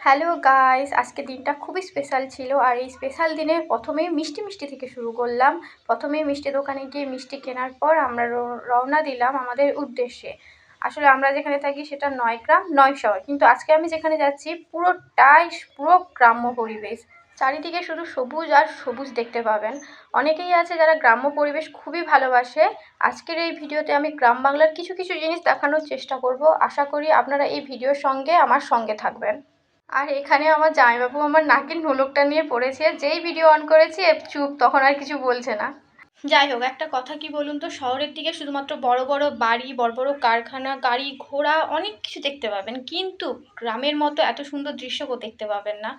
Hello guys আজকে দিনটা খুবই স্পেশাল ছিল আর এই স্পেশাল দিনে প্রথমেই মিষ্টি মিষ্টি থেকে শুরু করলাম। প্রথমেই মিষ্টি দোকানে গিয়ে মিষ্টি কেনার পর আমরা রওনা দিলাম আমাদের উদ্দেশ্যে। আসলে আমরা যেখানে থাকি সেটা নয় গ্রাম, নয় শহর। কিন্তু আজকে আমি যেখানে যাচ্ছি, পুরোটাই পুরো গ্রাম্য পরিবেশ। চারিদিকে শুধু সবুজ আর সবুজ দেখতে পাবেন। অনেকেই আছে যারা গ্রাম্য পরিবেশ খুবই ভালোবাসে। আজকের এই ভিডিওতে আমি গ্রাম বাংলার কিছু কিছু জিনিস দেখানোর চেষ্টা করব। আশা করি আপনারা এই ভিডিওর সঙ্গে আমার সঙ্গে থাকবেন। আর এখানে আমার জামাইবাবু আমার নাকের নোলকটা নিয়ে পড়েছে। যেই ভিডিও অন করেছি চুপ, তখন আর কিছু বলছে না। যাই হোক, একটা কথা কি বলুন তো? শহরের দিকে শুধুমাত্র বড় বড় বাড়ি, বড় বড় কারখানা, গাড়ি, ঘোড়া, অনেক কিছু দেখতে পাবেন। কিন্তু গ্রামের মতো এত সুন্দর দৃশ্য দেখতে পাবেন না।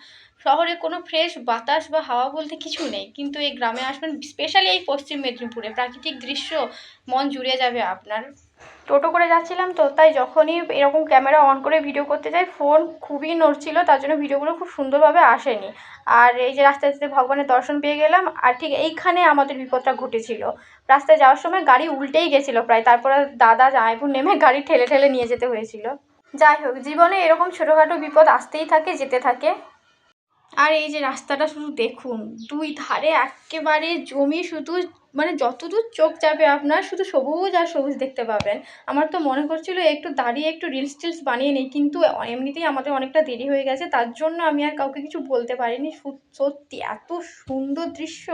শহরে কোনো ফ্রেশ বাতাস বা হাওয়া বলতে কিছু নেই। কিন্তু এই গ্রামে আসবেন স্পেশালি এই পশ্চিম মেদিনীপুরে। প্রাকৃতিক দৃশ্য মন জুড়ে যাবে আপনার। টোটো করে যাচ্ছিলাম তো, তাই যখনই এরকম ক্যামেরা অন করে ভিডিও করতে যাই ফোন খুবই নড়ছিল, তার জন্য ভিডিওগুলো খুব সুন্দরভাবে আসেনি। আর এই যে রাস্তায় যেতে ভগবানের দর্শন পেয়ে গেলাম, আর ঠিক এইখানে আমাদের বিপদটা ঘটেছিল। রাস্তায় যাওয়ার সময় গাড়ি উল্টেই গেছিল প্রায়, তারপরে দাদা জামাইপুর নেমে গাড়ি ঠেলে ঠেলে নিয়ে যেতে হয়েছিল। যাই হোক, জীবনে এরকম ছোটোখাটো বিপদ আসতেই থাকে, যেতে থাকে। আর এই যে রাস্তাটা শুধু দেখুন, দুই ধারে একেবারে জমি শুধু মানে যতদূর চোখ যাবে আপনার শুধু সবুজ আর সবুজ দেখতে পাবেন। আমার তো মনে করছিল একটু দাঁড়িয়ে একটু রিলস টিলস বানিয়ে নিই, কিন্তু এমনিতেই আমাদের অনেকটা দেরি হয়ে গেছে। তার জন্য আমি আর কাউকে কিছু বলতে পারিনি। সত্যি এত সুন্দর দৃশ্য।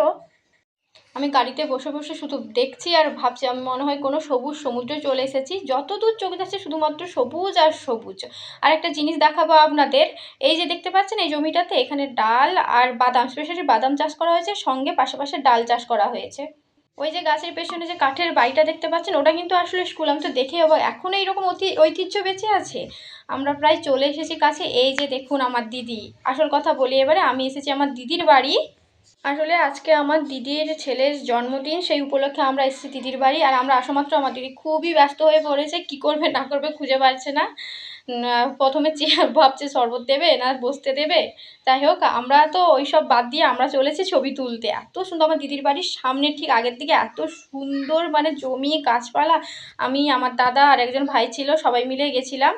আমি গাড়িতে বসে বসে শুধু দেখছি আর ভাবছি, আমি মনে হয় কোনো সবুজ সমুদ্রে চলে এসেছি। যতদূর চোখ যাচ্ছে শুধুমাত্র সবুজ আর সবুজ। আর একটা জিনিস দেখাবো আপনাদের, এই যে দেখতে পাচ্ছেন এই জমিটাতে এখানে ডাল আর বাদাম, স্পেশালি বাদাম চাষ করা হয়েছে, সঙ্গে পাশে পাশে ডাল চাষ করা হয়েছে। ওই যে গাছের পেছনে যে কাঠের বাড়িটা দেখতে পাচ্ছেন, ওটা কিন্তু আসলে স্কুল, আমি তো দেখে অবাক। এখনও এইরকম অতি ঐতিহ্য বেঁচে আছে? আমরা প্রায় চলে এসেছি কাছে, এই যে দেখুন আমার দিদি। আসল কথা বলি এবারে, আমি এসেছি আমার দিদির বাড়ি। আসলে আজকে আমার দিদির ছেলের জন্মদিন, সেই উপলক্ষে আমরা এসেছি দিদির বাড়ি আর আমরা আসা মাত্র আমার দিদি খুবই ব্যস্ত হয়ে পড়েছে, কি করবে না করবে খুঁজে পাচ্ছে না। প্রথমে ভাবছে শরবত দেবে না বসতে দেবে। যাই হোক, আমরা তো ওই সব বাদ দিয়ে আমরা চলেছি ছবি তুলতে। এত সুন্দর আমার দিদির বাড়ির সামনে ঠিক আগের দিকে এত সুন্দর মানে জমি, গাছপালা। আমি, আমার দাদা আর একজন ভাই ছিল, সবাই মিলে গেছিলাম।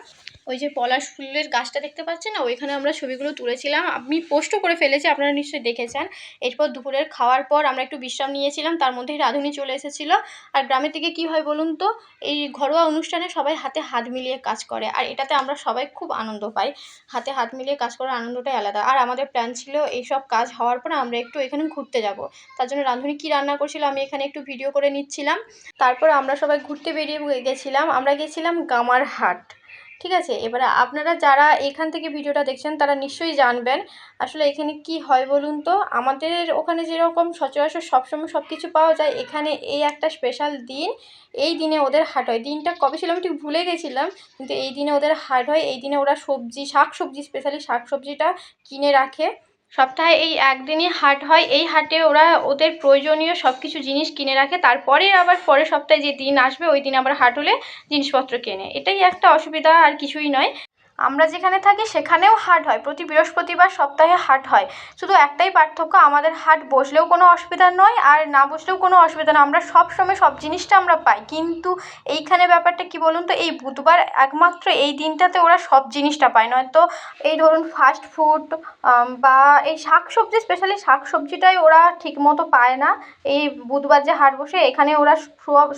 ওই যে পলাশ ফুলের গাছটা দেখতে পাচ্ছেন? না ওইখানে আমরা ছবিগুলো তুলেছিলাম। আমি পোস্টও করে ফেলেছি, আপনারা নিশ্চয়ই দেখেছেন। এরপর দুপুরের খাওয়ার পর আমরা একটু বিশ্রাম নিয়েছিলাম, তার মধ্যেই রাঁধুনি চলে এসেছিল। আর গ্রামের দিকে কী হয় বলুন তো, এই ঘরোয়া অনুষ্ঠানে সবাই হাতে হাত মিলিয়ে কাজ করে, আর এটাতে আমরা সবাই খুব আনন্দ পাই। হাতে হাত মিলিয়ে কাজ করার আনন্দটাই আলাদা। আর আমাদের প্ল্যান ছিল এইসব কাজ হওয়ার পর আমরা একটু এখানে ঘুরতে যাব। তার জন্য রাঁধুনি কী রান্না করছিল আমি এখানে একটু ভিডিও করে নিচ্ছিলাম। তারপর আমরা সবাই ঘুরতে বেরিয়ে গেছিলাম। আমরা গেছিলাম গামারহাট ঠিক আছে? এবারে আপনারা যারা এখান থেকে ভিডিওটা দেখছেন, তারা নিশ্চয়ই জানবেন আসলে এখানে কি হয় বলুন তো? আমাদের ওখানে যেরকম সচরাচর সবসময় সব কিছু পাওয়া যায়, এখানে এই একটা স্পেশাল দিন। এই দিনে ওদের হাট হয়। দিনটা কবে ছিল আমি ঠিক ভুলে গেছিলাম, কিন্তু এই দিনে ওদের হাট হয়। এই দিনে ওরা সবজি শাক সবজি স্পেশালি শাক সবজিটা কিনে রাখে। সপ্তাহে এই একদিনই হাট হয়। এই হাটে ওরা ওদের প্রয়োজনীয় সব কিছু জিনিস কিনে রাখে। তারপরে আবার পরের সপ্তাহে যে দিন আসবে, ওই দিন আবার হাট হলে জিনিসপত্র কেনে। এটাই একটা অসুবিধা, আর কিছুই নয়। আমরা যেখানে থাকি সেখানেও হাট হয়। প্রতি বৃহস্পতিবার সপ্তাহে হাট হয়। শুধু একটাই পার্থক্য, আমাদের হাট বসলেও কোনো অসুবিধা নয়, আর না বসলেও কোনো অসুবিধা নয়। আমরা সব সময় সব জিনিসটা আমরা পাই। কিন্তু এইখানে ব্যাপারটা কি বলুন তো, এই বুধবার একমাত্র এই দিনটাতে ওরা সব জিনিসটা পায়। নয়তো এই ধরুন ফাস্ট ফুড বা এই শাক সবজি স্পেশালি শাক সবজিটাই ওরা ঠিকমতো পায় না। এই বুধবার যে হাট বসে, এখানে ওরা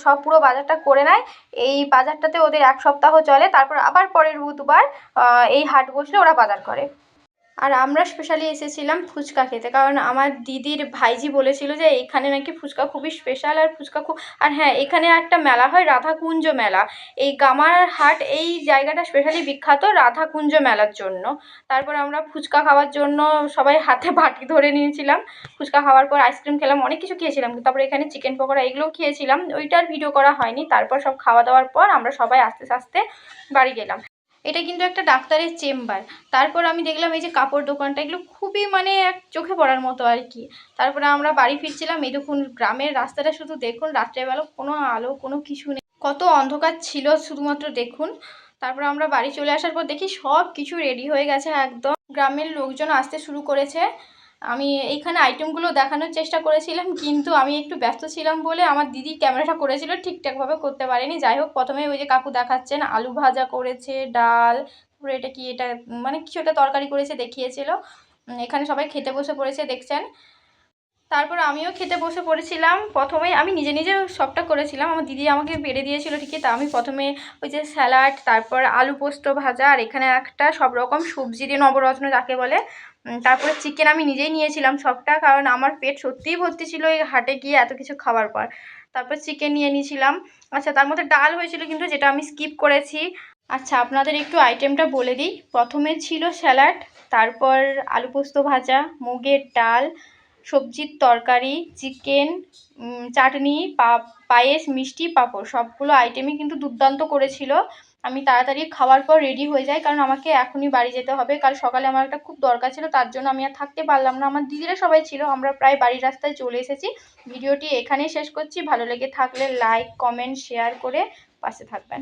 সব পুরো বাজারটা করে নেয়। এই বাজারটাতে ওদের এক সপ্তাহ চলে, তারপর আবার পরের বুধবার এই হাট বসলে ওরা বাজার করে। আর আমরা স্পেশালি এসেছিলাম ফুচকা খেতে, কারণ আমার দিদির ভাইজি বলেছিল যে এখানে নাকি ফুচকা খুবই স্পেশাল আর ফুচকা খুব আর হ্যাঁ এখানে একটা মেলা হয়, রাধাকুঞ্জ মেলা। এই গামার হাট এই জায়গাটা স্পেশালি বিখ্যাত রাধাকুঞ্জ মেলার জন্য। তারপর আমরা ফুচকা খাওয়ার জন্য সবাই হাতে বাটি ধরে নিয়েছিলাম। ফুচকা খাওয়ার পর আইসক্রিম খেলাম, অনেক কিছু খেয়েছিলাম। তারপরে এখানে চিকেন পকোড়া এগুলোও খেয়েছিলাম। ওইটার ভিডিও করা হয়নি। তারপর সব খাওয়া দাওয়ার পর আমরা সবাই আস্তে আস্তে বাড়ি গেলাম। এটা কিন্তু একটা ডাক্তারের চেম্বার। তারপর আমি দেখলাম এই যে কাপড় দোকানটা, এগুলো খুবই মানে এক চোখে পড়ার মতো আর কি। তারপরে আমরা বাড়ি ফিরছিলাম এই দেখুন গ্রামের রাস্তাটা শুধু দেখুন, রাত্রেবেলা কোনো আলো, কোনো কিছু নেই। কত অন্ধকার ছিল শুধুমাত্র দেখুন। তারপর আমরা বাড়ি চলে আসার পর দেখি সব কিছু রেডি হয়ে গেছে একদম। গ্রামের লোকজন আসতে শুরু করেছে। আমি এইখানে আইটেমগুলো দেখানোর চেষ্টা করেছিলাম, কিন্তু আমি একটু ব্যস্ত ছিলাম বলে আমার দিদি ক্যামেরাটা করেছিল, ঠিকঠাকভাবে করতে পারেনি। যাই হোক, প্রথমে ওই যে কাকু দেখাচ্ছেন, আলু ভাজা করেছে, ডাল তারপরে এটা কি এটা মানে কিছু একটা তরকারি করেছে দেখিয়েছিল। এখানে সবাই খেতে বসে পড়েছে, দেখছেন? তারপর আমিও খেতে বসে পড়েছিলাম। প্রথমে আমি নিজে নিজে সবটা করেছিলাম। আমার দিদি আমাকে বেড়ে দিয়েছিল ঠিকই, তা আমি প্রথমে ওই যে স্যালাড, তারপর আলু পোস্ত ভাজা, আর এখানে একটা সব রকম সবজি দিয়ে নবরত্ন, যাকে বলে তারপরে চিকেন আমি নিজেই নিয়েছিলাম সবটা, কারণ আমার পেট সত্যিই ভর্তি ছিল এই হাটে গিয়ে এত কিছু খাওয়ার পর। তারপর চিকেন নিয়ে নিয়েছিলাম। আচ্ছা তার মধ্যে ডাল হয়েছিল কিন্তু যেটা আমি স্কিপ করেছি। আচ্ছা আপনাদের একটু আইটেমটা বলে দিই। প্রথমে ছিল স্যালাড তারপর আলু পোস্ত ভাজা, মুগের ডাল, সবজির তরকারি চিকেন চাটনি, পা, পায়েস, মিষ্টি, পাঁপড়, সবগুলো আইটেমই কিন্তু দুর্দান্ত করেছিল। আমি তাড়াতাড়ি খাওয়ার পর রেডি হয়ে যাই, কারণ আমাকে এখনই বাড়ি যেতে হবে। কাল সকালে আমার একটা খুব দরকার ছিল, তার জন্য আমি আর থাকতে পারলাম না। আমার দিদিরা সবাই ছিল, আমরা প্রায় বাড়ির রাস্তায় চলে এসেছি। ভিডিওটি এখানেই শেষ করছি। ভালো লেগে থাকলে লাইক কমেন্ট শেয়ার করে পাশে থাকবেন।